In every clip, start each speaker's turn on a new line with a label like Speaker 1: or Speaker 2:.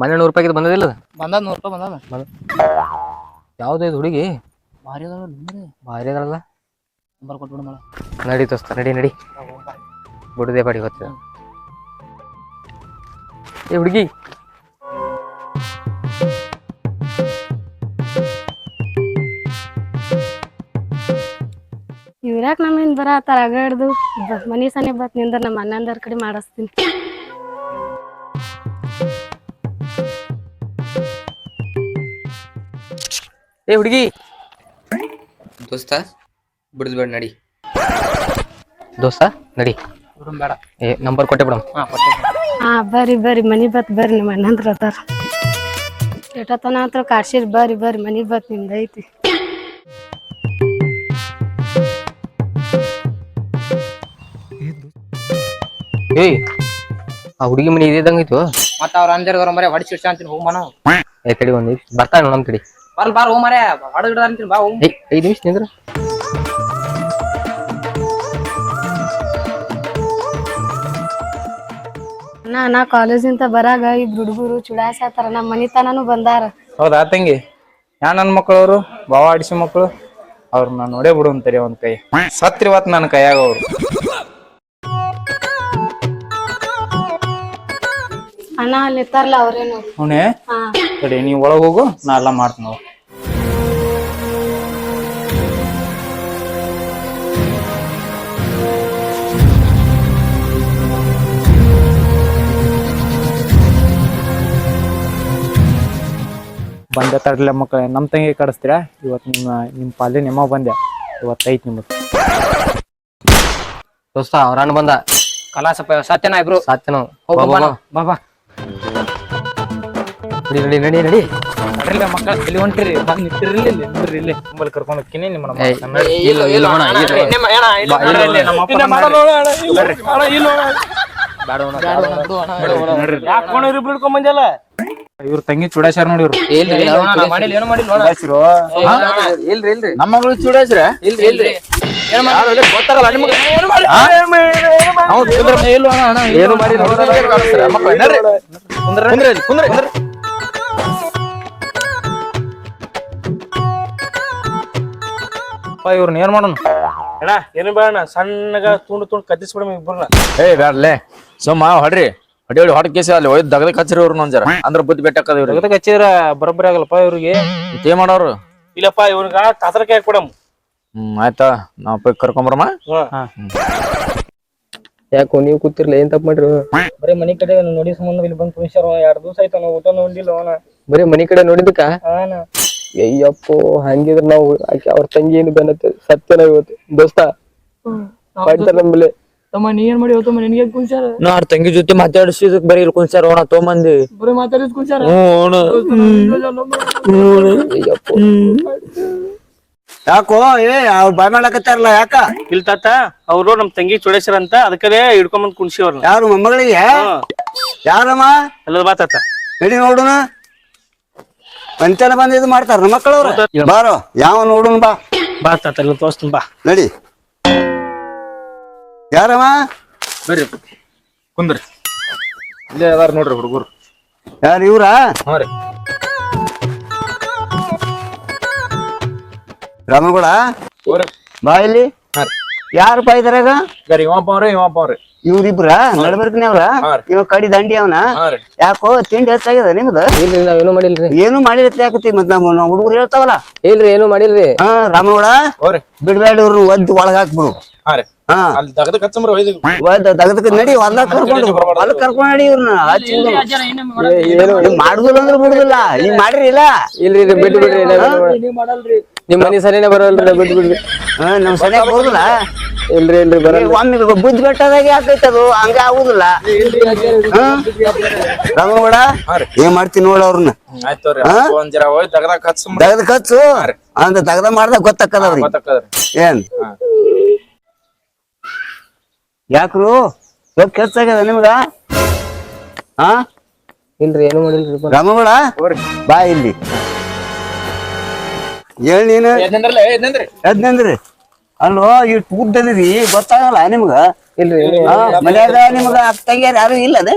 Speaker 1: ಮನೆ ನೂರು ರೂಪಾಯಿ ಬಂದದಿಲ್ಲ
Speaker 2: ಬಂದದ ನೂರು ರೂಪಾಯಿ ಬಂದದ.
Speaker 1: ಬಂದ. ಇದು ಹುಡುಗಿ?
Speaker 2: ಭಾರಿ ಅದ
Speaker 1: ಭಾರಿ ಅದಲ್ಲ
Speaker 2: ನಂಬರ್ ಕೊಟ್ಬಿಡು ಮೇಡ
Speaker 1: ನಡಿ ದೋಸ್ತ ನಡಿ ನಡಿ. ಬಿಡದೆ ಬಾಡಿ ಗೊತ್ತ ಏ ಹುಡುಗಿ
Speaker 3: ಇವ್ರ್ಯಾಕ್ ನಮ್ಮ ಹಿಂದ್ ಬರತ್ತಾರ ಅಗಾಡ್ದು. ಮನಿ ಸನಿ ಬತ್ ನಿಂದ್ರ ನಮ್ಮ ಅಣ್ಣಂದರ ಕಡೆ ಮಾಡಿಸ್ತೀನಿ.
Speaker 1: ಏ ಹುಡುಗಿ. ದೋಸ್ತ ಬಿಡುದ್ಬೇಡ ನಡಿ. ದೋಸ್ತ ನಡಿ.
Speaker 2: ಬೇಡ
Speaker 1: ಏ ನಂಬರ್ ಕೊಟ್ಟೆ ಬಿಡಮ್
Speaker 2: ಹಾ ಕೊಟ್ಟೆ.
Speaker 3: ಹಾ ಬರ್ರಿ ಬರ್ರಿ ಮನಿ ಬತ್ ಬರ್ರಿ ನಿಮ್ಮ ಅಣ್ಣಂದ್ರ ಅದಾರ. ಎಷ್ಟತನ ಹತ್ರ ಕಾಡ್ಸಿರ್ ಬರ್ರಿ ಬರ್ರಿ ಮನಿ ಬತ್ ನಿಮ್ದ
Speaker 1: ಏಯ್ ಆ ಹುಡುಗಿ ಮನೆ ಇದ್ದಂಗ ಐತು
Speaker 2: ಮತ್ತ ಅವ್ರ ಅಂಜರ್ದವ್ರ ಮರೆ ಹೊಡಿ ಸಿಡ್ಸ ಅಂತೀನಿ ಹೋಗ್ ಮನ
Speaker 1: ಏ ತಡಿ ಒಂದ್ ಬರ್ತಾನೆ ನೋಡಮ್ ತಡಿ
Speaker 2: ಬರ್ಲ್ ಬಾರ್ ಹೋಗ್ ಮರೆ ಹೊಡೆದ್ ಅಂತೀನಿ ಬಾ ಹೋಗ್.
Speaker 1: ಏಯ್ ಐದು ನಿಮಿಷ ನಿಂದ್ರ.
Speaker 3: ನಾ ನಾ ಕಾಲೇಜಿಂದ ಬರಾಗ ಇಬ್ರು ಹುಡುಗರು ಚುಡಾಸತ್ತಾರ ನಮ್ಮ ಮನಿತನನು ಬಂದಾರ.
Speaker 4: ಹೌದಾ ತಂಗಿ? ಯಾ ನನ್ನ ಮಕ್ಕಳು ಅವರು ಬಾವ ಆಡಿಸಿ ಮಕ್ಕಳು ಅವ್ರನ್ನ ನಾನು ನೋಡೇ ಬಿಡು ಅಂತಾರೆ ಒಂದ್ ಕೈ. ಸತ್ರಿವತ್ ನನ್ನ ಕೈಯಾಗ ಅವ್ರು.
Speaker 3: ಅಣ್ಣ ಅಲ್ಲಿ ಅವ್ರೇನು?
Speaker 4: ಅವನೇ?
Speaker 3: ಹಾ.
Speaker 4: ತಡಿ ನೀವ್ ಒಳಗ್ ಹೋಗು ನಾ ಎಲ್ಲ ಮಾಡ್ತೀನಿ ಹೋಗು. ಬಂದೆ ತಡಲೆ ಮಕ್ಕಳ ನಮ್ ತಂಗಿ ಕಡಿಸ್ತೀರಾ? ಇವತ್ತು ನಿಮ್ಮ ನಿಮ್ ಪಾಲಿ ನಿಮ್ಮ ಬಂದೆ. ಇವತ್ತೈತ್ ಐತ್ ನಿಮ್ದು.
Speaker 1: ದೋಸ್ತ ಅವ್ರ ಅಣ್ಣ ಬಂದ.
Speaker 2: ಕಲಾಸಪ್ಪ ಸತ್ಯನ ಇಬ್ರು.
Speaker 1: ಸತ್ಯನ
Speaker 2: ಹೋಗ್ ಬಾ. ಬಾ ಬಾ.
Speaker 1: ನಡಿ ನಡಿ ನಡಿ
Speaker 4: ಮಕ್ಕಳ ಇಲ್ಲಿ ಹೊಂಟಿರಿ? ಬಂದ್ ನಿಂತಿರ್ಲಿ ಇಲ್ಲಿ ನಿಂದ್ರಿ ಇಲ್ಲಿ. ನಿಮ್ಮಲ್ಲಿ ಕರ್ಕೊಂಡು ಹೋಗ್ತೀನಿ ನಿಮ್ಮನ್ನ
Speaker 1: ಏಯ್,
Speaker 4: ಮಾಡ್ತಾನೆ. ನಡ್ರಿ.
Speaker 1: ಇಲ್ಲ ಇಲ್ಲ ಅಣ್ಣ, ಇಲ್ಲ.
Speaker 4: ಬಾ, ಇಲ್ಲಿ ಇಲ್ಲಿ. ನಮ್ಮ ಅಪ್ಪ ನಮ್ಮ. ಇವ್ರ ತಂಗಿ ಚೂಡಾಚಾರ ನೋಡಿ ಇವ್ರು.
Speaker 1: ಇಲ್ರಿ ನಾವು
Speaker 2: ಮಾಡಿಲ್ಲ ಏನು ಮಾಡಿಲ್ಲ ನೋಡ.
Speaker 4: ಚೂಡಾಸಿರು.
Speaker 1: ಇಲ್ರಿ ಇಲ್ರಿ.
Speaker 4: ನಮ್ಮ ಮಗಳು ಚುಡಾಸ್ರ
Speaker 1: ಇಲ್ರಿ ಇಲ್ರಿ.
Speaker 4: ಗೊತ್ತಾಗಲ್ಲ ನಿಮ್ಗೆ ನಾವು ಕುಂದ್ರ- ಅಣ್ಣ, ಅಣ್ಣ,
Speaker 1: ಏನು
Speaker 4: ಮಾಡಿ. ಮಕ್ಕಳು ನಡ್ರಿ. ಕುಂದ್ರಿ, ಕುಂದ್ರಿ, ಕುಂದ್ರಿ, ಇವ್ರನ್ನ ಏನ್ ಮಾಡೋಣ
Speaker 5: ಅಣ್ಣ ಏನು ಬೇಡ ಸಣ್ಣಗ ತುಂಡು ತುಂಡು ಕತ್ತಿಸ್ಬಿಡಮ್ ಇಬ್ಬರನ್ನ
Speaker 6: ಏ ಬೇಡಲೇ ಸುಮ್ಮ ಹೊಡ್ರಿ. ಹೊಡಿ ಹೊಡಿ ಹೊಡ್ ಕೇಸಿ ಅಲ್ಲಿ ಒಯ್ದು ದಗದ ಕಚ್ಚಿರಿ ಇವ್ರು ನೊಂದ್ ಜರ. ಅಂದ್ರ ಬುದ್ಧಿ ಬೆಟ್ಟಕ್ಕದ ಇವ್ರಿಗೆ.
Speaker 4: ಜಗತ್ತ ಹಚ್ಚಿದ್ರ ಬರೋಬ್ಬರಿ ಆಗಲ್ಲಪ್ಪ ಇವ್ರಿಗೆ.
Speaker 6: ಏನ್ ಮಾಡೋರು?
Speaker 5: ಇಲ್ಲಪ್ಪ ಇವ್ರಿಗ ತಾತರಕಾಯಿ ಕೊಡಮ್
Speaker 6: ಹ್ಮ್ ಆಯ್ತಾ? ನಾವ್ ಹೋಗಿ ಕರ್ಕೊಂಬರಮ್ಮ
Speaker 1: ಯಾಕೋ ನೀವು ಕೂತಿರ್ಲ ಏನ್ ತಪ್ಪ ಮಾಡ್ರಿ?
Speaker 2: ಬರೀ ಮನಿ ಕಡೆ ನೋಡಿ ಸಂಬಂಧ ಇಲ್ಲಿ ಬಂದ್ ತುಳಿಸ್ಯಾರ ಎರಡ್ ದಿವಸ ಆಯ್ತು ನಾವು ಊಟ ನೋಡಿಲ್ಲ ಅವನ.
Speaker 1: ಬರೀ ಮನಿ ಕಡೆ ನೋಡಿದಕ್ಕ
Speaker 2: ಹಾನ
Speaker 1: ಅಯ್ಯಪ್ಪೋ ಹಂಗಿದ್ರ ನಾವು ಆಕೆ ಅವ್ರ ತಂಗಿ ಏನು ಬೆನ್ನತ್ತೆ ಸತ್ಯನ ಇವತ್ತು. ದೋಸ್ತ ಮಾಡ್ತಾರ ನಮ್ಮಲ್ಲಿ
Speaker 2: ತಮ್ಮ ನೀ ಏನ್ ಮಾಡಿ ತಮ್ಮ ನಿನಗೆ ಕುಂಚಾರ
Speaker 6: ನಾ ಅವ್ರ ತಂಗಿ ಜೊತೆ ಮಾತಾಡಿಸಿದಕ್ ಬರೀ ಇಲ್ಲಿ ಕುಂಚಾರ ಓಣ ತಗೊಂಬಂದಿ
Speaker 2: ಬರೀ ಮಾತಾಡಿದ್ ಕುಂಚಾರ
Speaker 1: ಅಯ್ಯಪ್ಪೋ.
Speaker 7: ಯಾಕೋ? ಏ ಅವ್ರ ಬಾಯ್ ಮಾಡಾಕತ್ತಾರಲ್ಲ ಯಾಕ?
Speaker 5: ಇಲ್ ತಾತ ಅವ್ರು ನಮ್ ತಂಗಿ ಚುಡೇಶ್ವರ ಅಂತ ಅದಕ್ಕೇ ಹಿಡ್ಕೊಂಬಂದ್ ಕುಣ್ಸಿ ಅವ್ರನ್ನ
Speaker 7: ಯಾರು ಮೊಮ್ಮಗಳಿಗೆ? ಯಾರಮ್ಮ?
Speaker 5: ಎಲ್ಲ ಬಾ ತಾತ.
Speaker 7: ನಡಿ ನೋಡುನ. ಪಂಚನ ಬಂದ್ ಇದು ಮಾಡ್ತಾರ ಮಕ್ಕಳವ್ರ. ಬಾರೋ ಯಾವ ನೋಡುನ್ ಬಾ.
Speaker 5: ಬಾ ತಾತ ಇಲ್ಲಿ ತೋರಿಸ್ತೀನಿ ಬಾ.
Speaker 7: ನಡಿ. ಯಾರಮ್ಮ?
Speaker 4: ಬರ್ರಿ. ಕುಂದ್ರಿ. ಇಲ್ಲೇ ಅದಾರ ನೋಡ್ರಿ ಹುಡುಗರು.
Speaker 7: ಯಾರು ಇವ್ರಾ?
Speaker 4: ಹ್ಞೂ ರೀ.
Speaker 7: ರಾಮಗೌಡ
Speaker 4: ಹೋರಿ.
Speaker 7: ಬಾ ಇಲ್ಲಿ. ಯಾರು ಬಾ ಇದ್ರಾಗ
Speaker 4: ಗರಿ ಇವಪ್ಪ ಅವ್ರಿ ಇವಪ್ಪ ಅವ್ರಿ.
Speaker 7: ಇವ್ರಿಬ್ರ? ನಡ್ಬರ್ಕನವ್ರ
Speaker 4: ಅವ್ರ.
Speaker 7: ಇವ ಕಡಿ ದಂಡಿ ಅವನ? ಯಾಕೋ ತಿಂಡಿ ಹೆಚ್ಚಾಗ್ಯದ ನಿಮ್ದು?
Speaker 1: ಇಲ್ರಿ ಏನು ಮಾಡಿಲ್ರಿ.
Speaker 7: ಏನು ಮಾಡಿಲ್ಲ ಯಾಕತಿ? ಮತ್ ನಮ್ಮ ಹುಡುಗರು ಹೇಳ್ತಾವಲ್ಲ?
Speaker 1: ಇಲ್ರಿ ಏನು ಮಾಡಿಲ್ರಿ.
Speaker 7: ಹಾ ರಾಮಗೌಡ
Speaker 4: ಹೋರಿ
Speaker 7: ಬಿಡ್ಬೇಡ ಇವ್ರು ಒದ್ದು ಒಳಗ್ ಹಾಕ್ಬಿಡು.
Speaker 4: ಹಾ ರೀ.
Speaker 7: ಹಾ.
Speaker 4: ಅಲ್ಲಿ ದಗದ ಕಚ್ಚಂಬ್ರ ಒಯ್ದು.
Speaker 7: ಒದ್ದ ತಗದಕ್ಕೆ ನಡಿ ಹೊಲ ಕರ್ಕೊಂಡು ಹೊಲ ಕರ್ಕೊಂಡು ನಡಿ ಇವ್ರನ್ನ ಮಾಡುದಿಲ್ಲ ಅಂದ್ರೆ ಬಿಡುದಿಲ್ಲ. ನೀವ್ ಮಾಡಿರಿಲ್ಲ.
Speaker 1: ಇಲ್ರಿ ಇಲ್ರಿ ಬಿಟ್ಟು ಬಿಡ್ರಿ. ನಿಮ್ ಮನೆ ಸರಿನೇ ಬರಲ್ಲ ಬಿಡ್ ಬಿಡ್ರಿ.
Speaker 7: ಹಾ ನಮ್ ಸರಿಯಾಗ ಬರುದಿಲ್ಲ.
Speaker 1: ಇಲ್ರಿ ಇಲ್ರಿ ಬರ
Speaker 7: ಒಮ್ಮೆ ಬುದ್ಧಿ ಬೆಟ್ಟದಾಗ ಯಾಕೈತೆ ಅದು ಹಂಗ ಆಗುದಿಲ್ಲ. ರಾಮಗೌಡ ಏನ್ ಮಾಡ್ತೀನಿ ನೋಡ ಅವ್ರನ್ನ. ತಗದ ಖರ್ಚು ಅಂತ ತಗದ ಮಾಡ್ದಾಗ ಗೊತ್ತಾಕದ ಏನ್? ಯಾಕ್ರು? ಸ್ವಲ್ಪ ಖರ್ಚಾಗ್ಯದ ನಿಮ್ಗ? ಹಾ?
Speaker 1: ಇಲ್ರಿ ಏನು ಮಾಡಿಲ್ರಿ.
Speaker 7: ರಾಮಗೌಡ? ಬಾ ಇಲ್ಲಿ. ಹೇಳಿ ನೀನು. ಎದ್ನಂದ್ರಿ. ಅಲ್ಲೋ ಇಟ್ ಉದ್ದದಿರಿ ಗೊತ್ತಾಗಲ್ಲ ನಿಮ್ಗ? ಮನ್ಯಾಗ ನಿಮ್ಗ ಅಕ್ಕಂಗ್ಯಾರ ಯಾರು ಇಲ್ಲ ಅದೇ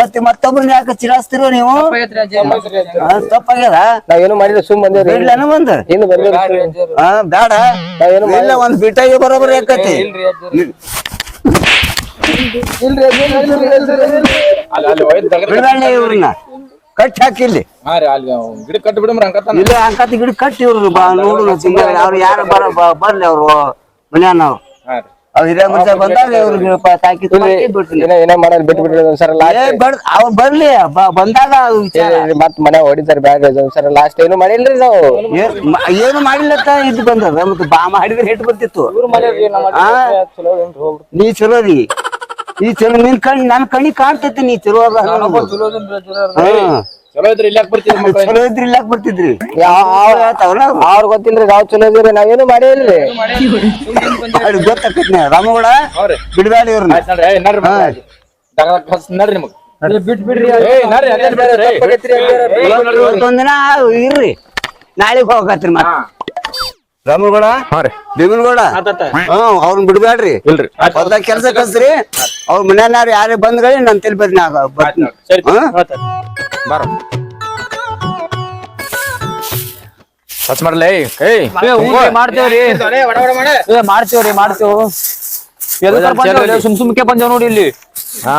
Speaker 7: ಮತ್ತೆ ಮತ್ತೊಬ್ರನ್ನ ಯಾಕೆ ಚಿರಾಸ್ತಿರೋ ನೀವು? ತಪ್ಪಾಗ್ಯದ?
Speaker 1: ನಾವೇನು ಮಾಡಿದ್ರೆ ಸುಮ್ ಬಂದೇವ್ರಿ
Speaker 7: ಬಿಡ್ಲೇನ ಒಂದ್?
Speaker 1: ಬಂದೇವ್ರಿ
Speaker 7: ಆ, ಬೇಡ.
Speaker 1: ನಾವೇನು
Speaker 7: ಇಲ್ಲ ಒಂದ್ ಬಿಟ್ಟಾಗಿ ಬರೋಬರಿ ಯಾಕತಿ ಇವ್ರನ್ನ. ಕಟ್ಟಿ ಹಾಕಿ
Speaker 6: ಇಲ್ಲಿ. ರೀ ಅಲ್ಲಿ ಗಿಡ ಕಟ್ಟಿ ಬಿಡಮ್ರಿ
Speaker 7: ಇಲ್ಲ ಅಂಕತ್ ಗಿಡ ಕಟ್ಟಿ ಇವ್ರು ಬಾ ನೋಡು ತಿಂಗಳ ಅವ್ರು ಯಾರು ಬರ ಬ- ಬರ್ಲಿ ಅವ್ರು ಮನ್ಯಾನವ್ರು
Speaker 6: ಹಾ ರೀ.
Speaker 7: ಅವ್ರು ಹಿರಿಯ ಮನುಷ್ಯ ಬಂದಾಗ ಇವ್ರಿಗೆ ಪ- ತಾಕೀತು ಮಾಡಿ ಬಿಡ್ತೀನಿ
Speaker 1: ಏನ ಏನೇ ಮಾಡಲ್ಲ ಬಿಟ್ಟು ಬಿಡ್ರಿ ಒಂದ್ಸಲ
Speaker 7: ಏ
Speaker 1: ಲಾಸ್ಟ್
Speaker 7: ಬಡ್ ಅವ್ರು ಬರ್ಲಿ ಬ- ಬಂದಾಗ ಅದು ವಿಚಾರ.
Speaker 1: ಮತ್ ಮನೆ ಹೊಡಿತಾರ ಬ್ಯಾಗ್ ಒಂದ್ಸಲ ಲಾಸ್ಟ್ ಏನು ಮಾಡಿಲ್ರಿ ನಾವು?
Speaker 7: ಏ- ಮ- ಏನು ಮಾಡಿಲ್ಲತ್ತ ಇದು ಬಂದದ ಮತ್ತೆ ಬಾ ಮಾಡಿದ್ರೆ ಹೆಟ್ ಬರ್ತಿತ್ತು? ನೀ ಚಲೋ ರೀ ನೀ ಚಲೋ ನಿನ್ ಕಣ್ ನನ್ ಕಣ್ಣಿ ಕಾಣ್ತೈತಿ ನೀ ಚಲೋ ಅದ. ಅನ್ನೋದು. ಹಾ.
Speaker 6: ಚಲೋ ಇದ್ರಿ ಇಲ್ಲಿ ಯಾಕೆ ಬರ್ತೀರಿ ಮಕ್ಕಳು.
Speaker 7: ಚಲೋ ಇದ್ರಿ ಇಲ್ಲ ಬರ್ತಿದ್ರಿ.
Speaker 1: ಯಾವ
Speaker 7: ಹೇಳ್ತಾವಲ್ಲ ಅವ್ರು.
Speaker 1: ಅವ್ರ ಗೊತ್ತಿಲ್ರಿ ನಾವ್ ಚಲೋ ಇದೀವಿ ನಾವೇನು ಮಾಡಿಲ್ರಿ
Speaker 7: ಅವ್ರಿಗೆ ಗೊತ್ತಾಕೈತಿ ರಾಮಗೌಡ
Speaker 6: ಹೌದ್ರಿ
Speaker 7: ಬಿಡ್ಬೇಡಿ ಇವ್ರನ್ನ.
Speaker 6: ಆಯ್ತು ನೋಡ್ರಿ ಏ ನಡ್ರಿ ಮಕ್ಕಳು. ದಗದ ಕಳ್ಸ್ ನಡ್ರಿ ನಿಮಗೆ
Speaker 1: ಬಿಟ್ ಬಿಡ್ರಿ
Speaker 6: ಏ ನಡ್ರಿ ಅದೇನ್ ಬೇಡ ರೀ.
Speaker 7: ಇವತ್ತೊಂದಿನ ಇರ್ರಿ. ನಾಳೆಗ್ ಹೋಗತ್ರಿ ಮತ್ತ ರಾಮಗೌಡ
Speaker 6: ಹಾ ರೀ.
Speaker 7: ಭೀಮನಗೌಡ? ಹ್ಮ್ ಅವ್ರನ್ನ ಬಿಡ್ಬೇಡ್ರಿ
Speaker 6: ಇಲ್ರಿ.
Speaker 7: ಹೊಲ್ದಾಗ ಕೆಲ್ಸ ಕಲ್ಸ್ರಿ ಅವ್ರ ಮನೆಯವ್ರು ಯಾರೇ ಬಂದ್ಗಳೇ ನನ್ ತಲೆ ನಾಗ ಬರ್ತೀನಿ.
Speaker 6: ಸರಿ? ಬಾರ ಟಚ್ ಮಾಡಲೇ ಏಯ್
Speaker 2: ಮಾಡ್ತೇವ್ರಿ ಏ, ಮಾಡ್ತೇವ್ರಿ ಮಾಡ್ತೇವ್ ಎದಕ್ಕರ್? ಸುಮ್ ಸುಮ್ಕೆ ಬಂದೇವ್ ನೋಡಿ ಇಲ್ಲಿ.
Speaker 6: ಹಾ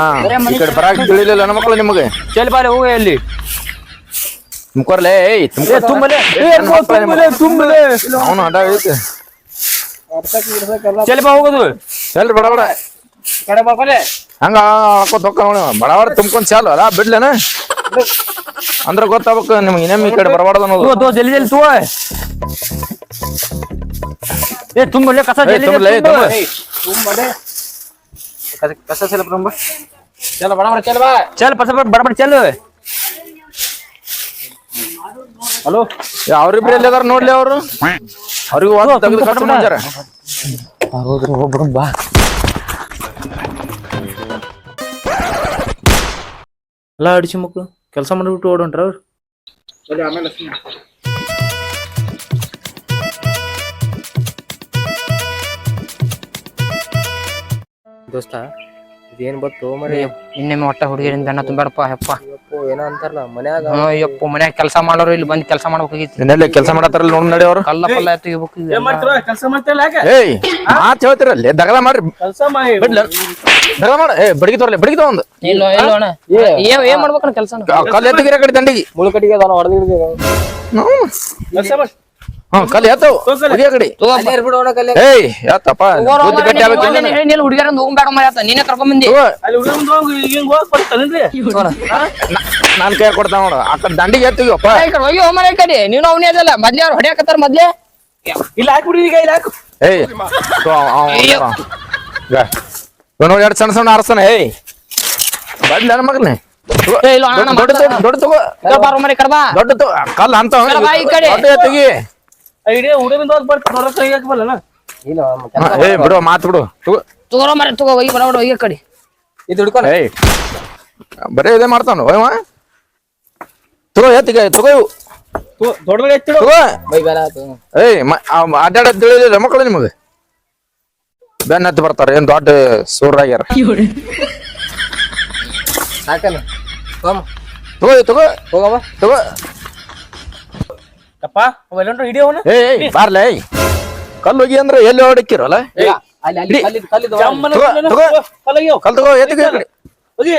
Speaker 6: ಈ ಕಡೆ ಬರಾಕ್ ತಿಳಿಲಿಲ್ಲ ನನ್ನ ಮಕ್ಕಳು ನಿಮಗೆ.
Speaker 2: ಚೆಲ್ ಬಾ ಹೋಗ ಇಲ್ಲಿ
Speaker 6: ತುಮ್ಕೋರ್ಲೆ ಏಯ್
Speaker 2: ಏ, ತುಂಬಲೆ. ಏ, ತುಂಬಲೆ ತುಂಬಲೆ.
Speaker 6: ಅವನು ಅಡ ಐತೆ.
Speaker 2: ಚೆಲ್ ಬಾ ಹೋಗೋದು.
Speaker 6: ಎಲ್ರಿ ಬಡ ಬಡ. ಹಂಗ ಹಾಕೋತ್ ಹೊಕ್ಕ ಅವನು ಬಡ ಬಡ ತುಂಬ್ಕೊಂಡ್ ಚಾಲು. ಅಲ್ಲ ಬಿಡ್ಲೇನ? ಅಂದ್ರ ಗೊತ್ತಾಗ್ಬೇಕು ನಿಮ್ಗೆ ಇನ್ನೊಮ್ಮೆ ಈ ಕಡೆ ಬರಬಾರ್ದು ಅನ್ನೋದು.
Speaker 2: ತೋ ತೋ ಜಲ್ದಿ ಜಲ್ದಿ ತೋ. ಏ ತುಂಬಲೆ ಕಸ ಜಲ್ದಿ
Speaker 6: ತುಂಬಲೆ,
Speaker 2: ತುಂಬು.
Speaker 6: ಕಸ ಚಲ ಬಡ ಬಡ ಚಲ ಬಾ.
Speaker 2: ಚಲ್ ಪಸ ಬಡಬಡ ಚಲ್. ಹಲೋ?
Speaker 6: ಅವ್ರಿಬ್ರು ಎಲ್ಲಿದಾರ ನೋಡ್ಲಿ ಅವರು? ಅವ್ರಿಗೂ ಒಂದು ತೆಗೆದು
Speaker 4: ಎಲ್ಲ ಅಡಿಸಿ ಮಕ್ಕಳು ಕೆಲಸ ಮಾಡಿಬಿಟ್ಟು ಓಡೋಣ್ರ ಅವ್ರು.
Speaker 1: ದೋಸ್ತ ಇದೇನು ಗೊತ್ತು ಮರಿ?
Speaker 8: ಇನ್ನೊಮ್ಮೆ ಒಟ್ಟ ಹುಡುಗಿರಿಂದ ಬೆನ್ನ ತುಂಬಾಡಪ್ಪ ಯಪ್ಪೋ.
Speaker 1: ಏನೋ ಅಂತಾರಲ್ಲ ಮನ್ಯಾಗ
Speaker 8: ಯಪ್ಪ ಮನ್ಯಾಗ ಕೆಲಸ ಮಾಡೋರು ಇಲ್ಲಿ ಬಂದ್ ಕೆಲಸ ಮಾಡ್ಬೇಕಾಗಿತ್ತು
Speaker 6: ಕೆಲಸ ಮಾಡತ್ತಾರಲ್ಲ ನೋಡ್ ನಡಿ ಅವ್ರು.
Speaker 8: ಕಲ್ಲ ಪಲ್ಲ ತೆಗಿಬೇಕು.
Speaker 5: ಕೆಲಸ ಯಾಕೆ?
Speaker 6: ಏಯ್ ಮಾತ್ ಹೇಳ್ತಿರಲ್ಲಿ ದಗದ ಮಾಡ್ರಿ.
Speaker 5: ಕೆಲಸ ಮಾಡಿ.
Speaker 6: ಬಿಡ್ಲ ಮಾಡ ಏ ಬಡಗಿ ತೋರ್ಲಿ ಬಡಗಿ ತಗೊಂಡ್.
Speaker 8: ಇಲ್ಲ ಇಲ್ಲ ಅಣ್ಣ. ಏನ್ ಏನ್ ಮಾಡ್ಬೇಕಣ್ಣ ಕೆಲಸ
Speaker 6: ಕಲ್ ಎತ್ತಗಿರ ಕಡೆ ದಂಡಿಗೆ.
Speaker 1: ಮುಳುಕಟ್ಟಿಗೆ ಅದಾನ ಹೊಡೆದಿಡ್ತೀವಿ
Speaker 5: ಕೆಲಸ ಮಾಡಿ.
Speaker 6: ಹ್ಮ್ ಕಲ್ ಎತ್ತವು ಹುಡುಗಿಯ ಕಡೆ. ಏಯ್ ಯಾತಪ್ಪ ಬುದ್ಧಿ ಗಟ್ಟಿ
Speaker 8: ಹೋಗ್ಬೇಡ ನೀನೇ ಕರ್ಕೊಂಡ್ ಬಂದಿ.
Speaker 6: ಕೈ ಕೊಡ್ತಾವ ನೋಡು. ಆ ಕಡೆ ದಂಡಿಗೆ
Speaker 8: ಎತ್ತಿವಪ್ಪ ಹೋಗಿ ಕಡೆ. ನೀನು ಅವನೇ ಅದಲ್ಲ. ಮೊದ್ಲೇ ಅವ್ರು ಹೊಡ್ಯಾಕತ್ತಾರ ಮೊದ್ಲೇ.
Speaker 5: ಇಲ್ಲ ಹಾಕ್ಬಿಡಿ ಈಗ ಇಲ್ಲ ಹಾಕು.
Speaker 6: ಏಯ್
Speaker 8: ಅಯ್ಯೋ.
Speaker 6: ನೋಡಿ ಎರಡು ಸಣ್ಣ ಸಣ್ಣ ಅರಸನ ಏಯ್. ಬಡ್ಲಿ ನನ್ನ ಮಗನೇ. ದೊಡ್ಡ ದೊಡ್ಡ ತಗೋ, ದೊಡ್ಡ
Speaker 8: ಕಲ್ಲ ಅಂತ
Speaker 6: ದೊಡ್ಡ ತಗೋ ದೊಡ್ಡ
Speaker 5: ಹುಡುಗಿಂದ ಹೋಗಿ ಬರ್ತಾರೆ ನೋಡಕ್ ಕೈ ಹಾಕಬಲ್ಲನ
Speaker 1: ಇಲ್ಲ
Speaker 6: ಹಾ, ಏ ಬಿಡು ಮಾತ್ ಬಿಡು. ತಗೋ.
Speaker 8: ತಗೋರ ಮರ ತಗೋ ಹೋಗಿ ಬಡ ಬಡ ಹೋಗಿ ಕಡಿ.
Speaker 1: ಇದು ಹಿಡ್ಕೊಂಡು
Speaker 6: ಏಯ್ ಬರೇ ಇದೇ ಮಾಡ್ತಾನು ಓಯ್ ತಗೋ ಎತ್ತಿಗೆ ತಗೋ ಇವು.
Speaker 5: ದೊಡ್ಡದಾಗ ಎತ್ತಿಡು.
Speaker 6: ತಗೋ.
Speaker 1: ಬೈ ಬೇಡ ಆತು
Speaker 6: ಏಯ್ ಮ- ಮಕ್ಕಳು ನಿಮಗೆ. ಬೆನ್ನ ಹತ್ತಿ ಬರ್ತಾರ ಏನ್ ದೊಡ್ಡ ಸೂರ್ಯಾಗ್ಯಾರ
Speaker 1: ಸಾಕಲ್ಲ
Speaker 6: ತಗೋ ತಗೋ
Speaker 1: ಹೋಗಮ್ಮ
Speaker 6: ತಗೋ.
Speaker 5: ಅಪ್ಪ ಹಿಡಿ ಅವನು?
Speaker 6: ಏಯ್ ಕಲ್ಲು ಹೋಗಿ ಅಂದ್ರೆ ಎಲ್ಲಿ ಹೊಡಕ್ಕಿರಲ್ಲ ಕಲ್ ತಗೋ ಎತ್ತಿಗೆ
Speaker 5: ಹೋಗಿ.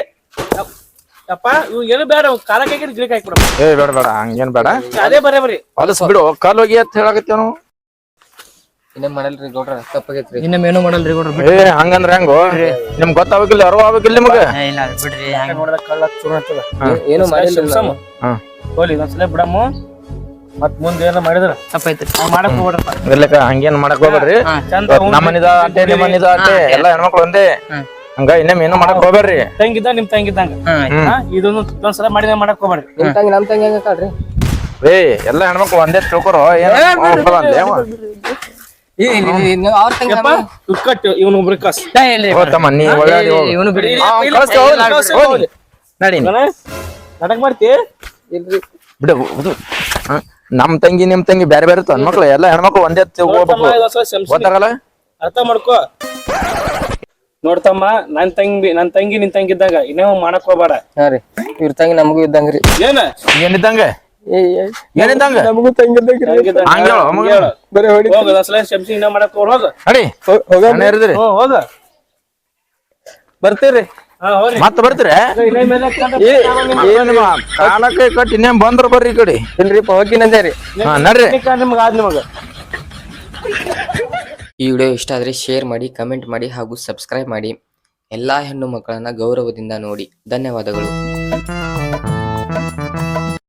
Speaker 5: ಅಪ್ಪ ಇವ್ ಏನು ಬೇಡ ಕಾಲ ಕೈ ಗಿಡಕ್ಕೆ ಹಾಕ್ಬಿಡ.
Speaker 6: ಏಯ್ ಬೇಡ ಬೇಡ ಹಂಗೇನ್ ಬೇಡ.
Speaker 5: ಅದೇ ಬರೇ ಬರೀ.
Speaker 6: ಹೊಲಸ್ ಬಿಡು ಕಲ್ ಹೋಗಿ ಅಂತ ಹೇಳಕತ್ತೇನು
Speaker 1: ಇನ್ನೇನ್ ಮಾಡಲ್ರಿ ಗೌಡ್ರ? ತಪ್ಪಾಗೈತ್ರಿ.
Speaker 8: ಇನ್ನೊಮ್ಮೆ ಏನು ಮಾಡಲ್ರಿ ಕೊಡ್ರಿ
Speaker 6: ಏ ಹಂಗಂದ್ರ ಹೆಂಗೋ? ನಿಮ್ಗ್ ಗೊತ್ತಾಗ್ಬೇಕಿಲ್ಲ ಅರಿವು ಆಗ್ಬೇಕಿಲ್ಲ ನಿಮಗ?
Speaker 8: ಇಲ್ಲ ಬಿಡ್ರಿ
Speaker 5: ನೋಡಿದ ಕಳ್ಳ ಚೂರು ಅಂತದ
Speaker 1: ಏನು ಮಾಡಿಲ್ಲ
Speaker 5: ಸುಮ್ಸಮ್ಮ.
Speaker 6: ಹಾ.
Speaker 5: ಹೋಗ್ಲಿ ಇದೊಂದ್ಸಲ ಬಿಡಮ್ಮ. ಮತ್ ಮುಂದೆ ಏನ ಮಾಡಿದ್ರ? ಮಾಡಕ್ ಹೋಗ್ಬಿಡಪ್ಪ
Speaker 6: ಇರ್ಲಿಕ್ಕ ಹಂಗೇನ್ ಮಾಡಕ್ ಹೋಗ್ಬೇಡ್ರಿ. ನಮ್ಮನಿದ ಅಟ್ಟೆ ನಿಮ್ಮನಿದ ಅಟ್ಟೆ ಎಲ್ಲ ಹೆಣ್ಮಕ್ಳು ಒಂದೇ. ಹಂಗ ಇನ್ನೊಮ್ಮೆ ಏನು ಮಾಡಕ್ ಹೋಗ್ಬೇಡ್ರಿ.
Speaker 5: ತಂಗಿದ್ದ ನಿಮ್ ತಂಗಿದ್ದಂಗ ಇದೊಂದು ಸಲ ಮಾಡಿ ಮಾಡಕ್ ಹೋಗ್ಬೇಡ್ರಿ.
Speaker 1: ನಿಮ್ ತಂಗಿ ನಮ್ ತಂಗಿ ಹೆಂಗ
Speaker 6: ಏ ಎಲ್ಲ ಹೆಣ್ಮಕ್ಳು ಒಂದೇ ತಿಳ್ಕೊರೋ ಏನ್ ಅಂದೆ. ನಡಿ.
Speaker 5: ನಾಟಕ ಮಾಡ್ತಿ?
Speaker 1: ಇಲ್ರಿ.
Speaker 6: ಬಿಡು? ನಮ್ ತಂಗಿ ನಿಮ್ ತಂಗಿ ಬೇರೆ ಬೇರೆ ಇರ್ತಾವ. ಹೆಣ್ಮಕ್ಳು ಎಲ್ಲ ಹೆಣ್ಮಕ್ಳು ಒಂದೇ ಹೋಗ್ಬೇಕು. ಗೊತ್ತಾಗಲ್ಲ?
Speaker 5: ಅರ್ಥ ಮಾಡ್ಕೋ. ನೋಡ್ತಮ್ಮ ನನ್ ತಂಗಿ ನನ್ ತಂಗಿ ನಿನ್ ತಂಗಿ ಇದ್ದಾಗ ಇನ್ನೇ ಮಾಡಕ್ ಹೋಗ್ಬೇಡ.
Speaker 1: ಹಾ ರೀ. ಇವ್ರ ತಂಗಿ ನಮಗೂ ಇದ್ದಂಗ್ರಿ
Speaker 5: ಏನ?
Speaker 6: ಏನಿದ್ದಂಗ?
Speaker 1: ಏ ಏ,
Speaker 6: ಏನಿದ್ದಂಗ?
Speaker 1: ನಮಗೂ ತಂಗಿ ಇದ್ದಂಗ್ರಿ
Speaker 5: ತಂಗಿ ಇದ್ದಾಗ.
Speaker 6: ಹಂಗ್ ಹೇಳು,
Speaker 5: ಹಂಗ್
Speaker 6: ಮಗ.
Speaker 5: ಹೇಳು.
Speaker 1: ಬರೀ ಹೊಡಿ
Speaker 5: ಹೋಗ್ ಇದೊಂದ್ಸಲ ಕ್ಷಮ್ಸಿ ಇನ್ನೇ ಮಾಡಕ್ ಹೋಗ್ ಹೋಗ.
Speaker 1: ಹೋಗ
Speaker 6: ಅಣ್ಣ ಇರಿದ್ರಿ.
Speaker 5: ಹ್ಞೂ ಹೋಗ.
Speaker 1: ಬರ್ತೀರಿ
Speaker 6: ಮತ್ತ ಬರ್ತೀರಿ? ನಿಮ್ಮ ಕಾಲಕ್ಕೆ ಕಟ್ಟಿ ಇನ್ನೇನ್ ಬಂದ್ರ ಬರ್ರಿ ಈ ಕಡೆ.
Speaker 1: ಇಲ್ರಿಪ್ಪ ಹೋಗಿನಂದೇ ರೀ.
Speaker 6: ಹಾ ನಡ್ರಿ.
Speaker 5: ನಿಮ್ಗೆ ಆದ್ ನಿಮಗ.
Speaker 9: ಈ ವಿಡಿಯೋ ಇಷ್ಟ ಆದ್ರೆ ಶೇರ್ ಮಾಡಿ ಕಮೆಂಟ್ ಮಾಡಿ ಹಾಗೂ ಸಬ್ಸ್ಕ್ರೈಬ್ ಮಾಡಿ. ಎಲ್ಲಾ ಹೆಣ್ಣು ಮಕ್ಕಳನ್ನ ಗೌರವದಿಂದ ನೋಡಿ. ಧನ್ಯವಾದಗಳು.